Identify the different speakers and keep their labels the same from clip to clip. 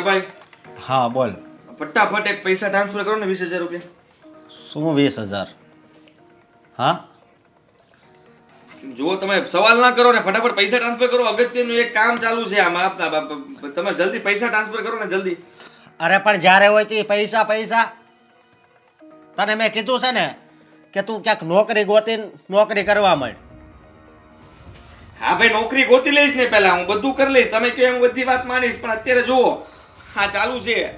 Speaker 1: મોટાભાઈ
Speaker 2: હા બોલ.
Speaker 1: ફટાફટ એક પૈસા ટ્રાન્સફર કરો ને વીસ હજાર રૂપિયા.
Speaker 2: શું વીસ હજાર? હા?
Speaker 1: જો તમે સવાલ ના કરો ને ફટાફટ પૈસા ટ્રાન્સફર કરો. અગત્યનું એક કામ ચાલુ છે આમાં તમે જલ્દી પૈસા ટ્રાન્સફર કરો ને જલ્દી.
Speaker 2: અરે પણ જ્યારે હોય તે પૈસા પૈસા. તને મેં કીધું છે ને કે તું ક્યાંક નોકરી ગોતી નોકરી કરવા માંડ.
Speaker 1: હા ભાઈ નોકરી ગોતી લઈશ ને પહેલા હું બધું કરી લઈશ. તમે કહો એમ બધી વાત માનીશ પણ અત્યારે જુઓ હા ચાલુ છે.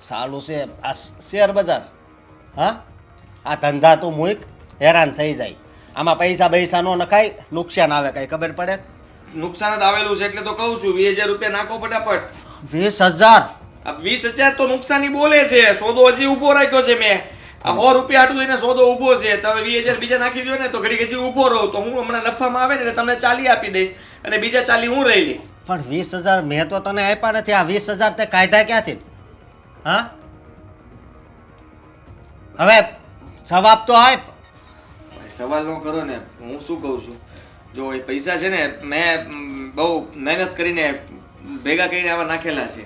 Speaker 2: સારું છે. આ શેર બજાર. હા? આ ધંધા તો મૂક હેરાન થઈ જાય. આમાં પૈસા પૈસા નો નખાય નુકસાન આવે કઈ ખબર પડે?
Speaker 1: નુકસાન જ આવેલું છે એટલે તો કહું છું વીસ હજાર રૂપિયા નાખો ફટાફટ.
Speaker 2: વીસ હજાર?
Speaker 1: વીસ હજાર તો નુકસાની બોલે છે. સોદો હજી ઊભો રાખ્યો છે મેં. આ સો રૂપિયા આટલું લઈને સોદો ઊભો છે. તમે વીસ હજાર બીજા નાખી દો ને તો ઘડી હજી ઊભો રહો. તો હું હમણાં નફામાં આવે ને એટલે તમને ચાલી આપી દઈશ. અને બીજા ચાલી હું રહી લઈશ
Speaker 2: પણ વીસ હજાર મેં તો તને આપ્યા નથી. આ વીસ હજાર તે કાઢ્યા ક્યાંથી? હા? હવે જવાબ તો આપ.
Speaker 1: સવાલ ન કરો ને. હું શું કહું છું? જો એ પૈસા છે ને મેં બહુ મહેનત કરીને ભેગા કરીને આવા નાખેલા છે.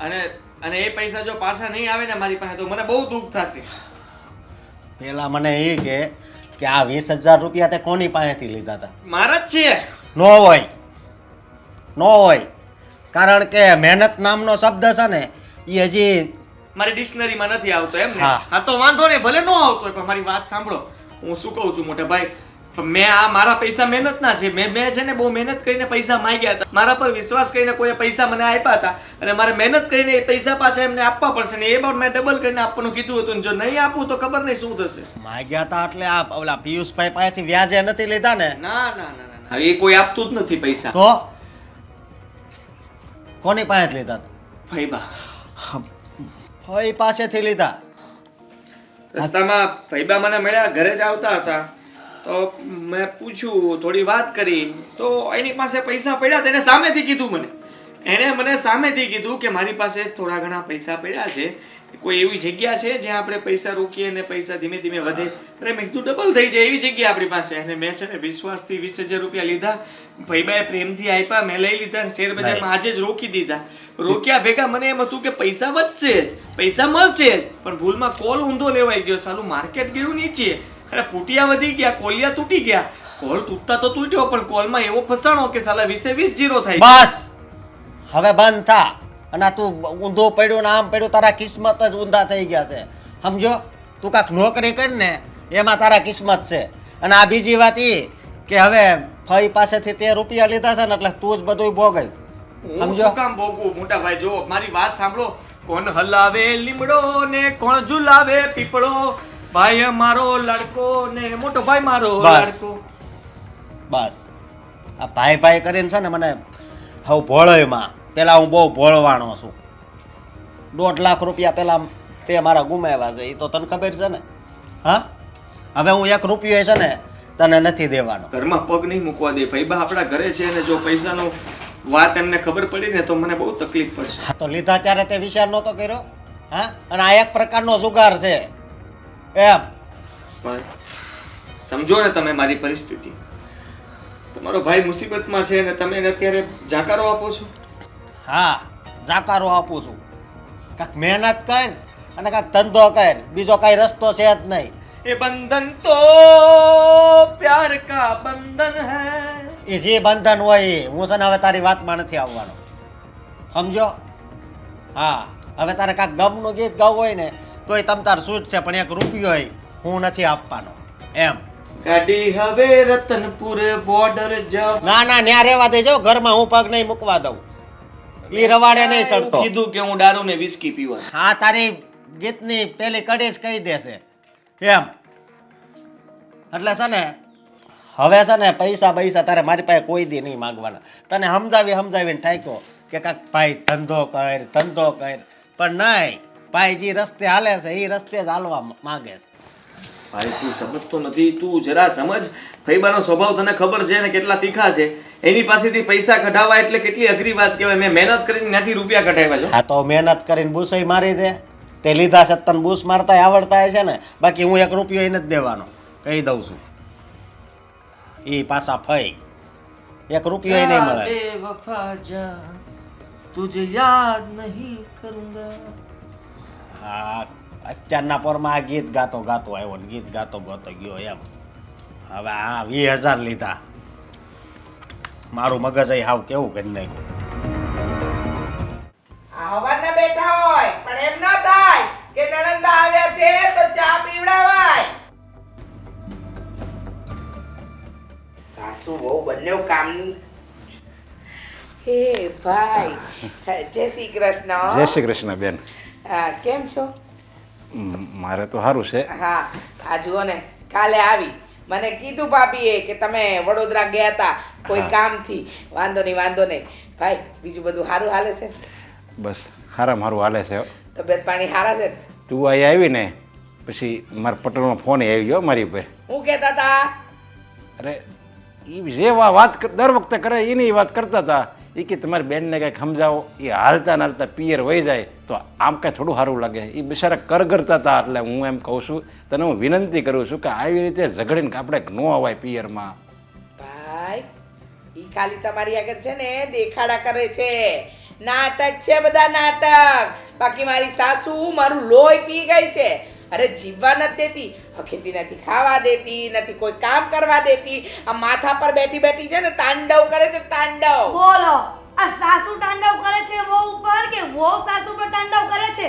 Speaker 1: અને અને એ પૈસા જો પાછા નહીં આવે ને મારી પાસે તો મને બહુ દુઃખ થશે.
Speaker 2: પેલા મને એ કે કે આ વીસ હજાર રૂપિયા તે કોની પાસેથી લીધા હતા
Speaker 1: મારા જ છે.
Speaker 2: નો હોય. નો હોય. કારણ કે મહેનત નામનો શબ્દ છે ને એ હજી
Speaker 1: મારી ડિક્શનરીમાં નથી આવતો એમ ને?
Speaker 2: હા.
Speaker 1: હા તો વાંધો નહીં ભલે ન આવતો હોય પણ મારી વાત સાંભળો. હું શું કહું છું મોટા ભાઈ પણ મેં આ મારા પૈસા મહેનતના છે. મેં મેં છે ને બહુ મહેનત કરીને પૈસા માંગ્યા હતા. મારા પર વિશ્વાસ કરીને કોઈ પૈસા મને આપ્યા હતા અને મારે મહેનત કરીને એ પૈસા પાછા એમને આપવા પડશે ને એ પણ મેં ડબલ કરીને આપવાનું કીધું હતું ને જો નહીં આપું તો ખબર નહીં શું થશે.
Speaker 2: માગ્યા હતા એટલે આ ઓલા પિયુષભાઈ પાસેથી વ્યાજે નથી લીધા ને?
Speaker 1: ના ના ના ના, ના એ કોઈ આપતું જ નથી પૈસા.
Speaker 2: તો? કોની પાસેથી લીધા? હતા
Speaker 1: ભાઈબા
Speaker 2: ફઈ પાસેથી લીધા.
Speaker 1: રસ્તામાં ફઈબા મને મળ્યા ઘરે જ આવતા હતા. તો મેં પૂછ્યું થોડી વાત કરી. તો એની પાસે પૈસા પડ્યા તેને સામેથી કીધું મને. એણે મને સામેથી કીધું કે મારી પાસે થોડા ઘણા પૈસા પડ્યા છે. કોઈ એવી જગ્યા છે જ્યાં આપણે પૈસા રોકીએ અને પૈસા ધીમે ધીમે વધે? અરે મેં કીધું ડબલ થઈ જાય એવી જગ્યા આપણી પાસે. અને મેં છે ને વિશ્વાસથી વીસ હજાર રૂપિયા લીધા. ભાઈબાએ પ્રેમથી આપ્યા મેં લઈ લીધા શેર બજારમાં આજે જ રોકી દીધા. રોક્યા ભેગા મને એમ હતું કે પૈસા વધશે જ પૈસા મળશે જ. પણ ભૂલમાં કોલ ઊંધો લેવાઈ ગયો. સાલું માર્કેટ ગયું નીચે. અને ફૂટિયા વધી ગયા કોલિયા તૂટી ગયા. કોલ તૂટતા તો તૂટ્યો પણ કોલમાં એવો ફસાણો કે સાલા વીસે વીસ જીરો થાય.
Speaker 2: બસ! હવે બંધ થા. અને તું ઊંધો પડ્યો ને આમ પડ્યો તારા કિસ્મત જ ઊંધા થઈ ગયા છે. સમજો? તું કાંક નોકરી કર ને એમાં તારા કિસ્મત છે. અને આ બીજી વાત એ કે હવે ફઈ પાસેથી તે રૂપિયા લીધા છે ને એટલે તું જ બધું
Speaker 1: ભોગાય
Speaker 2: સમજો?
Speaker 1: કામ ભોગવું? મોટા ભાઈ જો મારી વાત સાંભળો. કોણ હલાવે લીમડો ને કોણ ઝુલાવે પીપળો? ભાઈ અમારો લડકો ને મોટો ભાઈ મારો લડકો.
Speaker 2: બસ. આ ભાઈ ભાઈ કરીને છે ને મને હવે ભોળોયમાં પેલા હું બહુ ભોળવાનો છું. દોઢ લાખ રૂપિયા પેલા તે મારા ગુમાવ્યા છે એ તો તને ખબર છે ને? હા? હવે હું એક રૂપિયો છે ને તને નથી દેવાનો.
Speaker 1: ઘરમાં પગ નહીં મૂકવા દે. ભાઈબા આપણા ઘરે છે અને જો પૈસાનો વાત એમને ખબર પડી ને તો મને બહુ તકલીફ પડશે.
Speaker 2: હા તો લીધા ત્યારે તે વિચાર નહોતો કર્યો? હા? અને આ એક પ્રકારનો જુગાર છે. એમ.
Speaker 1: ભાઈ સમજો ને તમે મારી પરિસ્થિતિ. તમારો ભાઈ મુસીબતમાં છે અને તમે એને અત્યારે જાકારો આપો છો?
Speaker 2: હા જાકારો આપું છું. કાંઈક મહેનત કર અને કાંઈક ધંધો કર. બીજો કાંઈ રસ્તો છે જ નહીં.
Speaker 1: એ બંધન તો પ્યાર કા બંધન હે?
Speaker 2: એ જે બંધન હોય એ. હું છે ને હવે તારી વાતમાં નથી આવવાનો. સમજો? હા હવે તારે કાંઈક ગમનું ગીત ગાવું હોય ને તોય તમ તાર છૂટ છે પણ એક રૂપિયો હોય હું નથી આપવાનો. એમ.
Speaker 1: ગાડી હવે રતનપુર બોર્ડર જાવ
Speaker 2: ના ના ન્યા રહેવા દેજો. ઘરમાં હું પગ નહીં મૂકવા દઉં. ઈ રવાડે નહીં ચડતો.
Speaker 1: કીધું કે હું દારૂ ને વિસ્કી પીવા.
Speaker 2: હા તારી ગીતની પેલી કડી જ કહી દેશે. એમ. એટલે છે ને હવે છે ને પૈસા પૈસા તારે મારી પાસે કોઈ દી નહીં માગવાના. તને સમજાવી સમજાવીને ઠાક્યો કે કાક ભાઈ ધંધો કર ધંધો કર. પણ નહીં ભાઈ જે રસ્તે હાલે છે એ રસ્તે જ હાલવા માગે છે.
Speaker 1: ભાઈ તું સમજતો નથી તું જરા સમજ. ફૈબાનો સ્વભાવ તને ખબર છે ને કેટલા તીખા છે? એની પાસેથી પૈસા કઢાવવા એટલે કેટલી અઘરી વાત કહેવાય. મેં મહેનત કરીને નથી રૂપિયા કઢાવ્યા છે
Speaker 2: હા તો મહેનત કરીને બૂસય મારી દે. તે લીધા છે તને બૂસ મારતા આવડતા છે ને. બાકી હું એક રૂપિયો એને જ દેવાનો. કહી દઉં છું. એ પાછા ફઈ. એક રૂપિયો એને મળે.
Speaker 1: વફા જા. તુજે યાદ નહીં કરુંગા.
Speaker 2: હા અત્યારના પરમાં આ ગીત ગાતો ગાતો આવ્યો ને ગીત ગાતો ગાતો ગયો એમ. હવે આ વીસ હજાર લીધા. મારું મગજ અહીં હાવ કેવું કરી નાખ્યું.
Speaker 3: હવાના બેઠા હોય પણ એમ ના થાય કે નણંદા આવ્યા છે તો ચા પીવડાવાય. સાસુ બહુ બંને કામ હે ભાઈ જય શ્રી કૃષ્ણ.
Speaker 4: જય શ્રી કૃષ્ણ બેન.
Speaker 3: હા, કેમ છો?
Speaker 4: મારે તો સારું છે.
Speaker 3: હા આ જુઓ ને કાલે આવી. મને કીધું ભાભીએ કે તમે વડોદરા ગયા હતા કોઈ કામથી. વાંધો નહીં વાંધો નહીં. ભાઈ બીજું બધું સારું હાલે છે?
Speaker 4: બસ સારા મારું હાલે છે.
Speaker 3: તબિયત પાણી સારા છે?
Speaker 4: તું અહીં આવી ને પછી મારા પટેલનો ફોન આવી ગયો મારી ઉપર.
Speaker 3: હું કહેતા હતા
Speaker 4: અરે એ જે વાત દર વખતે કરે એની વાત કરતા હતા એ કે તમારી બેનને કંઈક સમજાવો એ હાલતા હાલતા પિયર વહી જાય, તો આમ કાંઈ થોડું સારું લાગે. એ બિચારા કર કરતા હતા એટલે હું એમ કહું છું, તને હું વિનંતી કરું છું કે આવી રીતે ઝઘડીને આપણે ન અવાય પિયરમાં.
Speaker 3: ભાઈ એ ખાલી તમારી આગળ છે ને, દેખાડા કરે છે. નાટક છે બધા નાટક. બાકી મારી સાસુ મારું લોહી પી ગઈ છે. અરે જીવવા નથી દેતી હખેતી નથી ખાવા દેતી નથી કોઈ કામ કરવા દેતી. આ માથા પર બેઠી બેઠી છે ને તાંડવ કરે છે તાંડવ.
Speaker 5: બોલો આ સાસુ તાંડવ કરે છે વહુ ઉપર કે વહુ સાસુ પર તાંડવ કરે છે?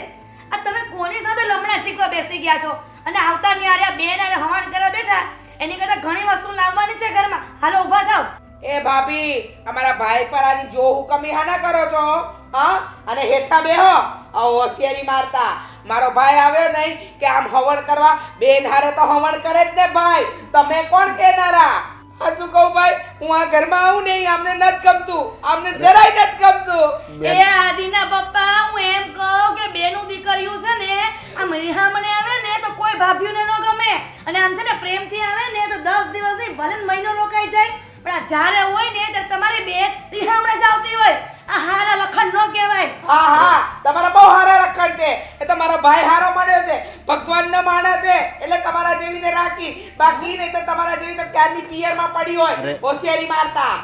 Speaker 5: આ તમે કોની સાથે લમણા ચીકવા બેસી ગયા છો? અને આવતા ન્યારે બેન અને હવાન કરવા બેઠા એની કરતા ઘણી વસ્તુ લાવવાની છે ઘરમાં. હાલો ઊભા થાવ.
Speaker 3: એ ભાભી અમારા ભાઈ પર આની જો હુકમી હાના કરો છો? હા? અને હેઠા બેહો. હોશિયારી મારતા. મારો ભાઈ આવ્યો નહીં કે આમ હવણ કરવા. બેન હારે તો હવણ કરે જ ને ભાઈ. તમે કોણ કહેનારા? આ શું કહું ભાઈ? હું આ ઘરમાં આવું નહીં. આમને નથી ગમતું. આમને જરાય નથી ગમતું.
Speaker 5: એ આદિના પપ્પા હું એમ કહું કે બેનું દીકરીયું છે ને આ મરિહામણે આવે ને તો કોઈ ભાભીઓને ન ગમે. અને આમ છે ને પ્રેમથી આવે ને તો દસ દિવસ નહીં ભલે ને મહિનો રોકાઈ જાય. પણ આ જ્યારે હોય ને ત્યારે તમારે બે રિહામણે જ આવતી હોય આ હારા લખણ ન કહેવાય
Speaker 3: હા હા. તમારા બહુ સારા લખણ છે. એ તમારો ભાઈ હારો મળ્યો છે. ભગવાનનો માણસ છે. એટલે તમારા જેવી રીતે રાખી. બાકી નહીં તો તમારા જેવી તો ક્યારની પિયરમાં પડી હોય. હોશિયારી મારતા.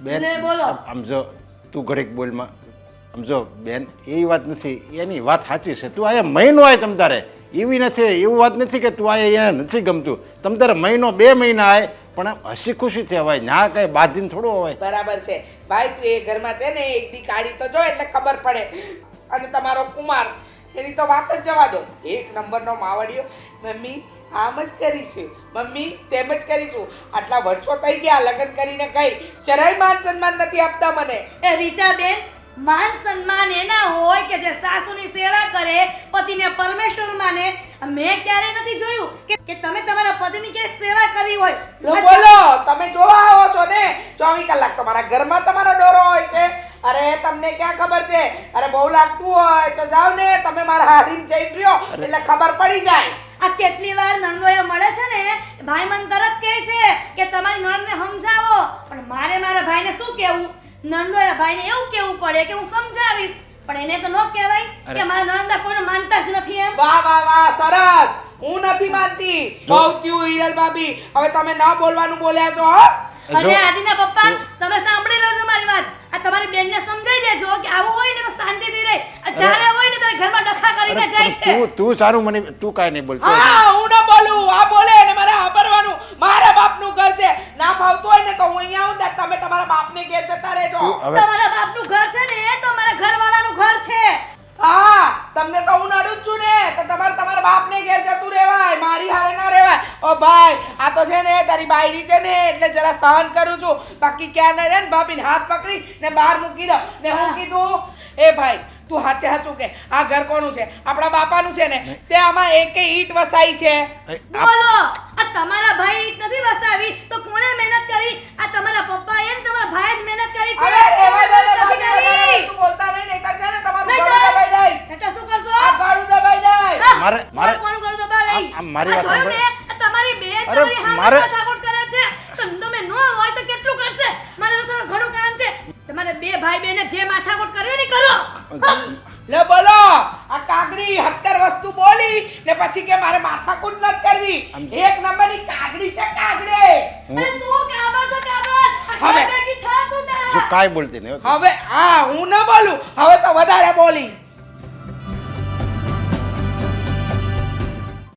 Speaker 4: બેન
Speaker 5: બોલો.
Speaker 4: આમ- આમ જો તું ઘડીક બોલમાં. આમ જો બેન એ વાત નથી. એની વાત સાચી છે. તું અહીંયા મહિનો આય તમ તારે. એવી નથી એવું વાત નથી કે તું અહીંયા એને નથી ગમતું. તમ તારે મહિનો બે મહિના આય. પણ આમ હસી ખુશી થવાય ના કઈ બાધીન થોડું હોય
Speaker 3: બરાબર છે. ભાઈ તું એ ઘરમાં છે ને એક દી કાઢી તો જો એટલે ખબર પડે. અને તમારો કુમાર એની તો વાત જ જવા દો. એક નંબરનો માવડિયો મમ્મી આમ જ કરીશું. મમ્મી તેમ જ કરીશું. આટલા વર્ષો થઈ ગયા લગ્ન કરીને કઈ જરાય માન સન્માન નથી આપતા મને.
Speaker 5: એ રીચાબેન માન સન્માન એના હોય કે જે સાસુની સેવા કરે પતિને પરમેશ્વર માને મેં ક્યારેય નથી જોયું કે તમે તમારા પતિની ક્યાંય સેવા કરી હોય.
Speaker 3: બોલો તમે જોવા આવો છો ચોવીસ કલાક તમારા ઘરમાં તમારો ડોરો હોય છે. અરે તમને ક્યાં ખબર છે? અરે બહુ લાગતું હોય તો જાવ ને તમે મારા હારીને જઈ રહ્યો એટલે ખબર પડી જાય.
Speaker 5: આ કેટલી વાર નંદોએ મળે છે ને ભાઈ મને તરત કહે છે કે તમારી નણંદને સમજાવો. પણ મારે મારા ભાઈને શું કહેવું? નંદોએ ભાઈને એવું કહેવું પડે કે હું સમજાવીશ. પણ એને તો ન કહેવાય કે મારા નણંદા કોઈને માનતા જ નથી એમ.
Speaker 3: વાહ વાહ વાહ સરસ. હું નથી માનતી. બહુ ક્યુ હિરલ ભાભી. હવે તમે ન બોલવાનું બોલ્યા છો હો.
Speaker 5: અને આદિના પપ્પા તમે સાંભળી લો છો મારી વાત. આ તમારી બેનને સમજાઈ દેજો કે આવું હોય ને તો શાંતિથી રહે. જ્યારે હોય ને તારે ઘરમાં ડખા કરીને જાય છે.
Speaker 4: તું તું સારું મને તું કાઈ નહીં બોલતો.
Speaker 3: હા હું ના બોલું. આ બોલે ને મારે આભરવાનું મારા બાપનું ઘર છે. ના ભાવતો હોય ને તો હું અહીંયા આવું તમે તમારા બાપને ઘેર જતા રહેજો.
Speaker 4: તમારા બાપ
Speaker 5: તમારા બાપનું ઘર છે ને એ તો મારા ઘરવાળાનું ઘર છે.
Speaker 3: હા તમને તો હું નડું જ છું ને. તો તમારે તમારા બાપને ઘેર જતું રહેવાય મારી હારે ના રહેવાય. ઓ ભાઈ આ તો છે ને તારી બાયડી છે ને એટલે જરા સહન કરું છું. બાકી ક્યાં ના રહે ને ભાભીને હાથ પકડી ને બહાર મૂકી દો ને હું કીધું એ ભાઈ તું હાચે હાચું કે આ ઘર કોનું છે? આપણા બાપાનું છે ને તે આમાં એકે ઈટ વસાઈ છે.
Speaker 5: બોલો આ તમારા ભાઈ ઈટ નથી વસાવી? તો કોણે મહેનત કરી? આ તમારા પપ્પા એ તમારા ભાઈએ જ મહેનત કરી છે
Speaker 3: હવે રહેવા દો ને
Speaker 5: તમે
Speaker 3: ભાભી, વધારે
Speaker 5: કરી.
Speaker 3: વસ્તુ બોલતા નહીં નહીંતર છે ને તમારું
Speaker 5: નહીં
Speaker 3: ગળું
Speaker 5: તો-
Speaker 3: દબાઈ જાય
Speaker 5: એટલે શું કરશો
Speaker 3: આ ગળું દબાઈ જાય
Speaker 5: હા,
Speaker 4: મારે- મારે-
Speaker 5: કોનું ગળું દબાવે?
Speaker 4: આમ- આમ મારી વાત સાંભળો.
Speaker 5: તમારી બે
Speaker 4: અરે,
Speaker 5: હા
Speaker 4: મારે-
Speaker 5: કરે છે? તમે ન હોય તો કેટલું કરશે? મારે રસોડું ઘણું કામ છે. તમારે બે ભાઈ બેને જે માથાકોટ કરે ને કરો.
Speaker 3: લે બોલો આ કાગડી હત્તર વસ્તુ બોલી ને પછી કે મારે માથાકૂટ નથી કરવી.
Speaker 4: એક
Speaker 3: એક નંબરની કાગડી છે કાગડી.
Speaker 4: હું-
Speaker 5: અરે તું કાબર તો કાબર
Speaker 3: હવે.
Speaker 5: કી થા તું તારા.
Speaker 4: જો કાંઈ બોલતી નહીં
Speaker 3: હવે હા હું ન બોલું. હવે તો વધારે બોલી.